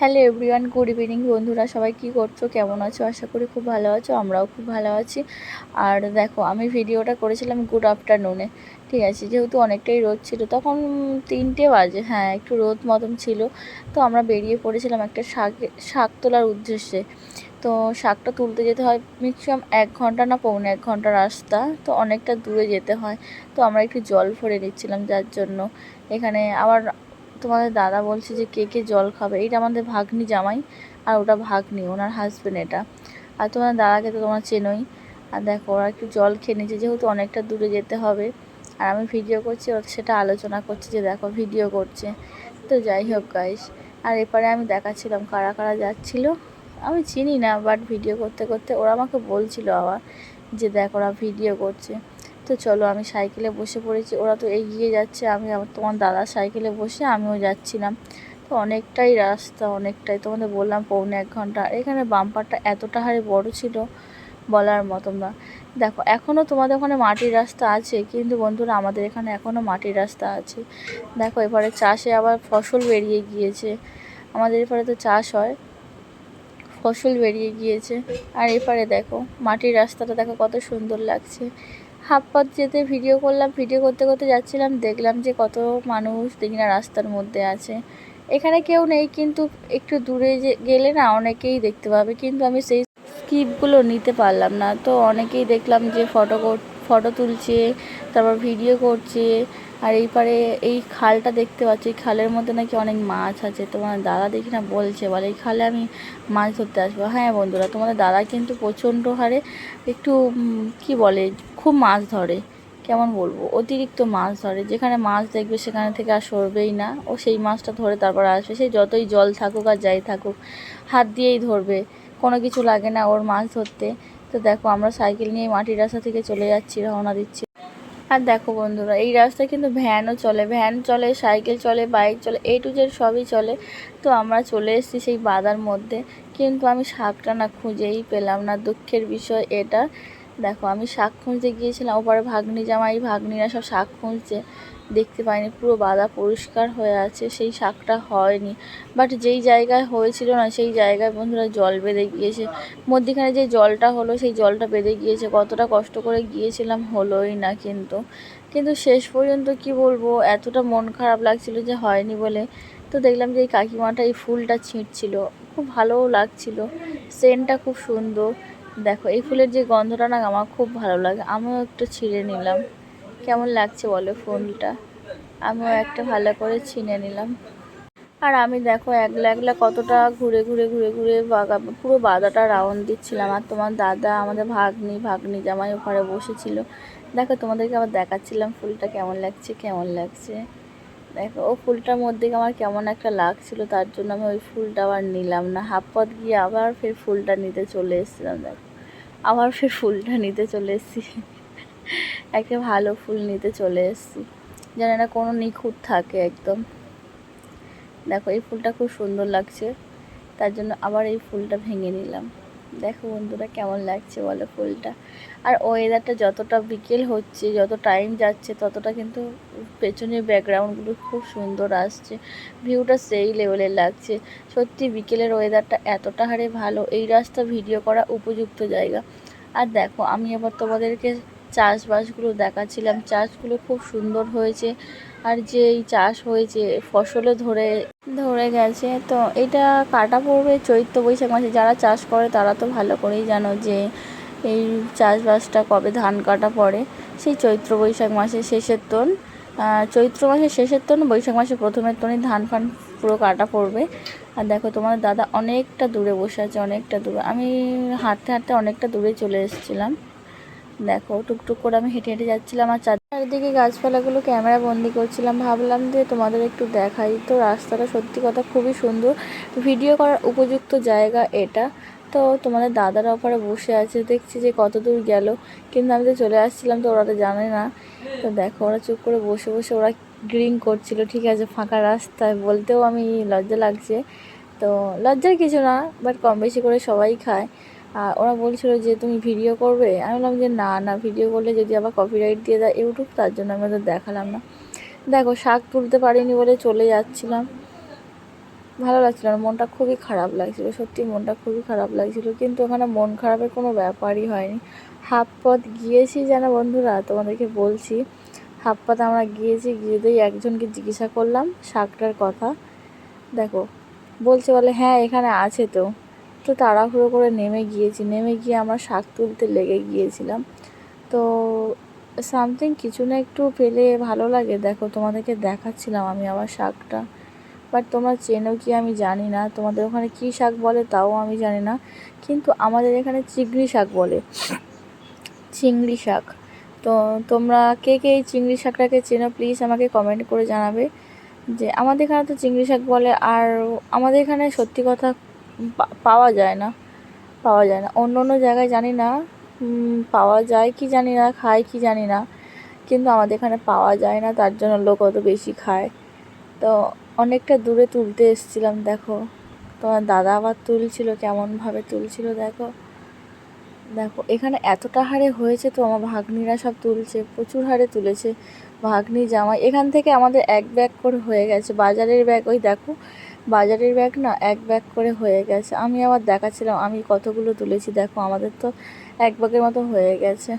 Hello everyone, good evening বন্ধুরা, সবাই কি করছ? কেমন আছো? আশা করি খুব ভালো আছো, আমরাও খুব ভালো আছি। আর দেখো, আমি ভিডিওটা করেছিলাম গুড আফটারনুনে, ঠিক আছে? যেহেতু অনেকটাই রোদ ছিল, তখন তিনটে বাজে হ্যাঁ একটু রোদ মতন ছিল। তো আমরা বেরিয়ে পড়েছিলাম একটা শাক শাক তোলার উদ্দেশ্যে। তো শাকটা তুলতে যেতে হয় ম্যাক্সিমাম এক ঘণ্টা না পৌনে এক ঘণ্টা রাস্তা, তো অনেকটা দূরে যেতে হয়। তো আমরা একটু জল ভরে নিচ্ছিলাম, যার জন্য। এখানে আবার তোমাদের দাদা বলছে যে কে কে জল খাবে। এটা আমাদের ভাগ্নি জামাই আর ওটা ভাগ্নি, ওনার হাজবেন্ড এটা। আর তোমাদের দাদাকে তো তোমার চেনোই। আর দেখো, ওরা একটু জল খেয়ে নিচ্ছে যেহেতু অনেকটা দূরে যেতে হবে। আর আমি ভিডিও করছি, ওরা সেটা আলোচনা করছে যে দেখো ভিডিও করছে। তো যাই হোক গাইস আর এপারে আমি দেখাচ্ছিলাম কারা কারা যাচ্ছিল। আমি চিনি না বাট ভিডিও করতে করতে ওরা আমাকে বলছিল আবার যে দেখ ওরা ভিডিও করছে। তো চলো আমি সাইকেলে বসে পড়েছি। ওরা তো এগিয়ে যাচ্ছে, আমি আবার তোমার দাদা সাইকেলে বসে আমিও যাচ্ছিলাম তো অনেকটাই রাস্তা, অনেকটাই তোমাদের বললাম পৌনে এক ঘণ্টা। আর এখানে বাম্পারটা এতটা হারে বড় ছিল বলার মতন না। দেখো এখনও তোমাদের ওখানে মাটির রাস্তা আছে, কিন্তু বন্ধুরা আমাদের এখানে এখনও মাটির রাস্তা আছে। দেখো, এবারে চাষে আবার ফসল বেরিয়ে গিয়েছে। আমাদের এপারে তো চাষ হয়, ফসল বেরিয়ে গিয়েছে। আর এপারে দেখো, মাটির রাস্তাটা দেখো কত সুন্দর লাগছে। হাফ পথ যেতে ভিডিও করলাম ভিডিও করতে করতে যাচ্ছিলাম, দেখলাম যে কত মানুষ দেখি না রাস্তার মধ্যে আছে। এখানে কেউ নেই, কিন্তু একটু দূরে যে গেলে না অনেকেই দেখতে পাবে, কিন্তু আমি সেই স্কিপগুলো নিতে পারলাম না। তো অনেকেই দেখলাম যে ফটো ফটো তুলছে, তারপর ভিডিও করছে, আর এই পারে এই খালটা দেখতে পাচ্ছি খালের মধ্যে নাকি অনেক মাছ আছে। তোমার দাদা দেখি না বলছে, বলে এই খালে আমি মাছ ধরতে আসব। হ্যাঁ বন্ধুরা, তোমাদের দাদা কিন্তু প্রচণ্ড হারে একটু কি বলে খুব মাছ ধরে, কেমন বলব? অতিরিক্ত মাছ ধরে, যেখানে মাছ দেখবে সেখানে থেকে আর সরবেই না। ও সেই মাছটা ধরে তারপর আসবে। সেই যতই জল থাকুক আর যাই থাকুক, হাত দিয়েই ধরবে। কোনো কিছু লাগে না ওর মাছ ধরতে। তো দেখো, আমরা সাইকেল নিয়ে মাটির রাস্তা থেকে চলে যাচ্ছি, রওনা দিচ্ছি। আর দেখো বন্ধুরা, এই রাস্তায় কিন্তু ভ্যানও চলে। ভ্যান চলে, সাইকেল চলে, বাইক চলে এ টু জেড সবই চলে। তো আমরা চলে এসেছি সেই বাদার মধ্যে। কিন্তু আমি শাকটা না খুঁজেই পেলাম না। দুঃখের বিষয় এটা দেখো, আমি শাক খুঁজতে গিয়েছিলাম, ওপারে ভাগ্নি জামাই, ভাগ্নিরা সব শাক খুঁজছে। দেখতে পাইনি, পুরো বাদা পরিষ্কার হয়ে আছে, সেই শাকটা হয়নি। বাট যেই জায়গায় হয়েছিল না, সেই জায়গায় বন্ধুরা জল বেঁধে গিয়েছে। মধ্যিখানে যে জলটা হলো, সেই জলটা বেঁধে গিয়েছে। কতটা কষ্ট করে গিয়েছিলাম হলোই না কিন্তু। কিন্তু শেষ পর্যন্ত কি বলব, এতটা মন খারাপ লাগছিল যে হয়নি বলে। তো দেখলাম যে এই কাকিমাটা এই ফুলটা ছিঁড়ছিল। খুব ভালোও লাগছিল। সেন্টটা খুব সুন্দর। দেখো, এই ফুলের যে গন্ধটা না আমার খুব ভালো লাগে। আমিও একটু ছিঁড়ে নিলাম। কেমন লাগছে বলো ফুলটা? আমিও একটা ভালো করে ছিনে নিলাম। আর আমি দেখো, একলা একলা কতটা ঘুরে ঘুরে ঘুরে ঘুরে বাগা, পুরো বাদাটা রাউন্ড দিচ্ছিলাম। আর তোমার দাদা, আমাদের ভাগ্নি ভাগ্নি জামাই ওখানে বসেছিল। দেখো, তোমাদেরকে আবার দেখাচ্ছিলাম ফুলটা কেমন লাগছে কেমন লাগছে। দেখো, ও ফুলটার মধ্যে আমার কেমন একটা লাগছিল, তার জন্য আমি ওই ফুলটা আবার নিলাম না। হাফ পথ গিয়ে আবার ফের ফুলটা নিতে চলে এসেছিলাম, দেখো। আবার ফের ফুলটা নিতে চলে এসেছি। একটা ভালো ফুল নিতে চলে এসেছি। যেন না, কোনো নিখুঁত থাকে একদম। দেখো, এই ফুলটা খুব সুন্দর লাগছে, তার জন্য আবার এই ফুলটা ভেঙে নিলাম। দেখো বন্ধুরা কেমন লাগছে বলো ফুলটা। আর ওয়েদারটা যতটা বিকেল হচ্ছে, যত টাইম যাচ্ছে, ততটা কিন্তু পেছনের ব্যাকগ্রাউন্ডগুলো খুব সুন্দর আসছে। ভিউটা সেই লেভেলের লাগছে। সত্যি বিকেলের ওয়েদারটা এতটা হারে ভালো, এই রাস্তা ভিডিও করা উপযুক্ত জায়গা। আর দেখো, আমি আবার তোমাদেরকে চাষবাসগুলো দেখাচ্ছিলাম। চাষগুলো খুব সুন্দর হয়েছে। আর যে এই চাষ হয়েছে, ফসলও ধরে ধরে গেছে। তো এটা কাটা পড়বে চৈত্র বৈশাখ মাসে। যারা চাষ করে, তারা তো ভালো করেই জানো যে এই চাষবাসটা কবে ধান কাটা পড়ে। সেই চৈত্র বৈশাখ মাসের শেষের তন চৈত্র মাসের শেষের তন, বৈশাখ মাসের প্রথমের তনই ধান ফান পুরো কাটা পড়বে। আর দেখো তোমার দাদা অনেকটা দূরে বসে আছে, অনেকটা দূরে। আমি হাঁটতে হাঁটতে অনেকটা দূরে চলে এসেছিলাম। দেখো, টুকটুক করে আমি হেঁটে হেঁটে যাচ্ছিলাম আর চারদিকে গাছপালাগুলো ক্যামেরা বন্দি করছিলাম। ভাবলাম যে তোমাদের একটু দেখাই। তো রাস্তাটা সত্যি কথা খুবই সুন্দর। ভিডিও করার উপযুক্ত জায়গা এটা। তো তোমাদের দাদারা ওপরে বসে আছে, দেখছি যে কত দূর গেল। কিন্তু আমি তো চলে আসছিলাম তো ওরা তো জানে না। তো দেখো, ওরা চুপ করে বসে বসে ওরা গ্রিং করছিল, ঠিক আছে, ফাঁকা রাস্তায়। বলতেও আমি লজ্জা লাগছে। তো লজ্জার কিছু না বাট কম বেশি করে সবাই খায়। আর ওরা বলছিল যে, তুমি ভিডিও করবে? আমি বললাম যে, না না ভিডিও করলে যদি আবার কপিরাইট দিয়ে দেয় ইউটিউব তার জন্য আমি ওদের দেখালাম না। দেখো, শাক তুলতে পারিনি বলে চলে যাচ্ছিলাম। ভালো লাগছিল না, মনটা খুবই খারাপ লাগছিল, সত্যি মনটা খুবই খারাপ লাগছিল। কিন্তু ওখানে মন খারাপের কোনো ব্যাপারই হয়নি। হাফ পথ গিয়েছি যেন বন্ধুরা, তোমাদেরকে বলছি হাফ পথ আমরা গিয়েছি গিয়েতেই একজনকে জিজ্ঞাসা করলাম শাকটার কথা। দেখো, বলছে বলে হ্যাঁ এখানে আছে তো। তো তাড়াহুড়ো করে নেমে গিয়েছি। নেমে গিয়ে আমরা শাক তুলতে লেগে গিয়েছিলাম। তো সামথিং কিছু না একটু পেলে ভালো লাগে। দেখো, তোমাদেরকে দেখাচ্ছিলাম আমি আমার শাকটা। বাট তোমরা চেনো কি আমি জানি না। তোমাদের ওখানে কী শাক বলে তাও আমি জানি না। কিন্তু আমাদের এখানে চিংড়ি শাক বলে। চিংড়ি শাক। তো তোমরা কে কে এই চিংড়ি শাকটাকে চেনো প্লিজ আমাকে কমেন্ট করে জানাবে। যে আমাদের এখানে তো চিংড়ি শাক বলে। আর আমাদের এখানে সত্যি কথা পাওয়া যায় না, পাওয়া যায় না। অন্য অন্য জায়গায় জানি না পাওয়া যায় কি জানি না, খায় কি জানি না, কিন্তু আমাদের এখানে পাওয়া যায় না, তার জন্য লোক অত বেশি খায়। তো অনেকটা দূরে তুলতে এসেছিলাম, দেখো। তোমার দাদা আবার তুলছিল, কেমনভাবে তুলছিল, দেখো। দেখো, এখানে এতটা হারে হয়েছে তো, আমার ভাগ্নিরা সব তুলছে, প্রচুর হারে তুলেছে। ভাগ্নি জামাই, এখান থেকে আমাদের এক ব্যাগ করে হয়ে গেছে, বাজারের ব্যাগ, ওই দেখো বাজারের ব্যাগ না এক ব্যাগ করে হয়ে গেছে। আমি আবার দেখাচ্ছিলাম, আমি কতগুলো তুলেছি, দেখো আমাদের তো এক ব্যাগের মতো হয়ে গেছে।